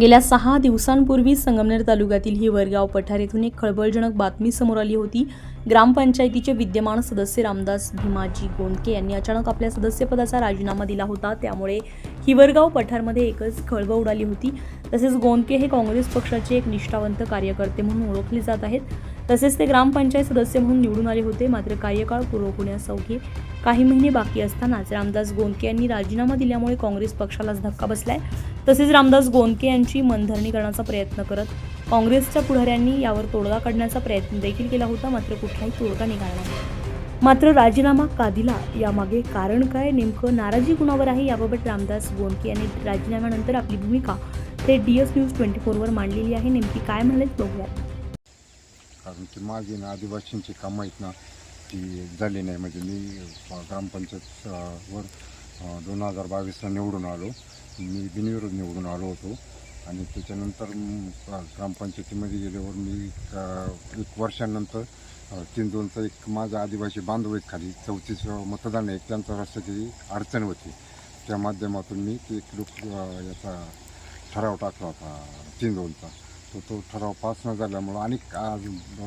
गेल्या सहा दिवसांपूर्वी संगमनेर तालुक्यातील ही वरगाव पठार येथून एक खळबळजनक बातमी समोर आली होती. ग्रामपंचायतीचे विद्यमान सदस्य रामदास भीमाजी गोंदके यांनी अचानक आपल्या सदस्यपदाचा राजीनामा दिला होता. त्यामुळे हिवरगाव पठारमध्ये एकच खळबळ उडाली होती. तसेच गोंदके हे काँग्रेस पक्षाचे एक निष्ठावंत कार्यकर्ते म्हणून ओळखले जात आहेत. तसेच ते ग्रामपंचायत सदस्य म्हणून निवडून आले होते. मात्र कार्यकाळ पूर्ण होण्यास अवघे काही महिने बाकी असतानाच रामदास गोंदके यांनी राजीनामा दिल्यामुळे काँग्रेस पक्षालाच धक्का बसलाय. तसेच रामदास गोंदके यांची मनधरणी करण्याचा प्रयत्न करत काँग्रेसच्या पुढाऱ्यांनी यावर तोडगा काढण्याचा प्रयत्न देखील केला होता. मात्र कुठलाही तोडगा निघाला नाही. मात्र राजीनामा का दिला? यामागे कारण काय? नेमकं नाराजी कुणावर आहे? याबाबत रामदास गोंदके यांनी राजीनाम्यानंतर आपली भूमिका ते डी एस न्यूज ट्वेंटी फोरवर मांडलेली आहे. नेमकी काय म्हणलेत बघूयात कारण की माझी ना आदिवासींची कामं आहेत ना ती झाली नाही. म्हणजे मी ग्रामपंचायतवर ग्रामपंचायत वर दोन हजार बावीसला निवडून आलो. मी बिनविरोध निवडून आलो होतो. आणि त्याच्यानंतर ग्रामपंचायतीमध्ये गेल्यावर मी एक वर्षानंतर तीन दोनचा एक माझा आदिवासी बांधव आहेत खाली. चौतीस मतदान आहे. त्यांचा रस्त्याची अडचण होती. त्या माध्यमातून मी ते एक लोक याचा ठराव टाकला होता तीन दोनचा. तो तो ठराव पास न झाल्यामुळं आणि आज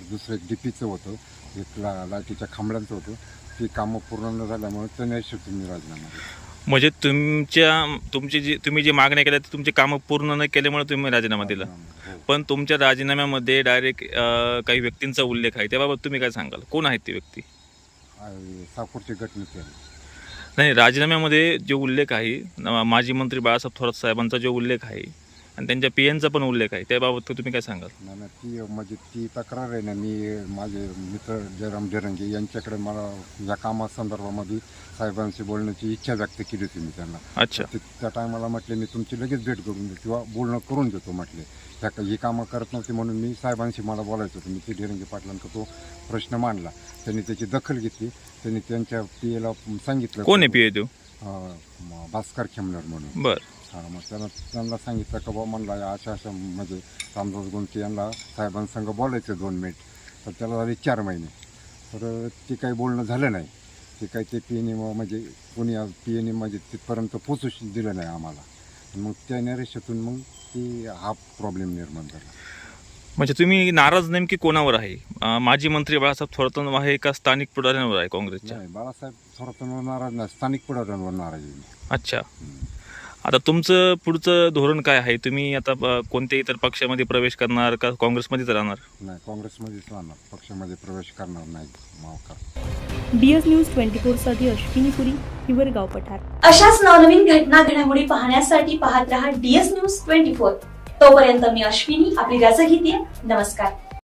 दुसरं एक डी पीचं होतं एक ला लाईटीच्या खांबड्यांचं होतं. ती कामं पूर्ण न झाल्यामुळे त्या शेवटी मी राजीनामा दिला. म्हणजे तुमच्या तुमची जी तुम्ही जी मागण्या केल्या ते तुमची कामं पूर्ण न केल्यामुळे तुम्ही राजीनामा दिला. हो. पण तुमच्या राजीनाम्यामध्ये डायरेक्ट काही व्यक्तींचा उल्लेख आहे. त्याबाबत तुम्ही काय सांगाल? कोण आहेत ती व्यक्ती? आणि साकूरची घटनेची आहे नाही राजीनाम्यामध्ये जो उल्लेख आहे न- माजी मंत्री बाळासाहेब थोरात साहेबांचा जो उल्लेख आहे आणि त्यांच्या पी एनचा पण उल्लेख आहे. त्याबाबत तुम्ही काय सांगाल? नाही नाही, ती म्हणजे ती तक्रार आहे ना मी माझे मित्र जयराम जरंगे यांच्याकडे मला या कामासंदर्भामध्ये साहेबांशी बोलण्याची इच्छा व्यक्त केली होती मी त्यांना. अच्छा. ते- त्या टायमाला म्हटले मी तुमची लगेच भेट करून देतो किंवा बोलणं करून देतो म्हटले. त्या ही कामं करत नव्हती म्हणून मी साहेबांशी मला बोलायचं होतं. मी ते ढेरंगे पाटलांका तो प्रश्न मांडला. त्यांनी त्याची दखल घेतली. त्यांनी त्यांच्या पी एला सांगितलं. कोण आहे पी ए तो? अं, म- भास्कर खेमनर म्हणून. बर. हा मग त्यांना त्यांना सांगितलं का बा म्हणला अशा अशा म्हणजे रामदास गोंके यांना साहेबांसंग बोलायचं दोन मिनिट तर त्याला झाले चार महिने. तर ते काही बोलणं झालं नाही. ते काही ते पी एन म्हणजे कोणी पी एन म्हणजे तिथपर्यंत पोचू दिलं नाही आम्हाला. मग त्या नरेशातून मग ती हा प्रॉब्लेम निर्माण झाला. म्हणजे तुम्ही नाराज नेमकी कोणावर आहे? अं, माजी मंत्री बाळासाहेब थोरात आहे का स्थानिक पुढाऱ्यांवर आहे काँग्रेसच्या? नाही बाळासाहेब थोरातांवर नाराज नाही. स्थानिक पुढाऱ्यांवर नाराज आहे मी. अच्छा. आता तुमचं पुढचं धोरण काय आहे? तुम्ही आता अं, कोणत्याही इतर पक्षामध्ये प्रवेश करणार का काँग्रेसमध्येच राहणार? नाही काँग्रेसमध्येच राहणार. पक्षामध्ये प्रवेश करणार नाही मावका डी एस न्यूज ट्वेंटी फोरसाठी अश्विनी पुरी हिवरगाव पठार. अशाच नवनवीन घटना घडामोडी पाहण्यासाठी पाहत रहा डीएस न्यूज ट्वेंटी फोर. तोपर्यंत मी अश्विनी आपली रजा घेते. नमस्कार.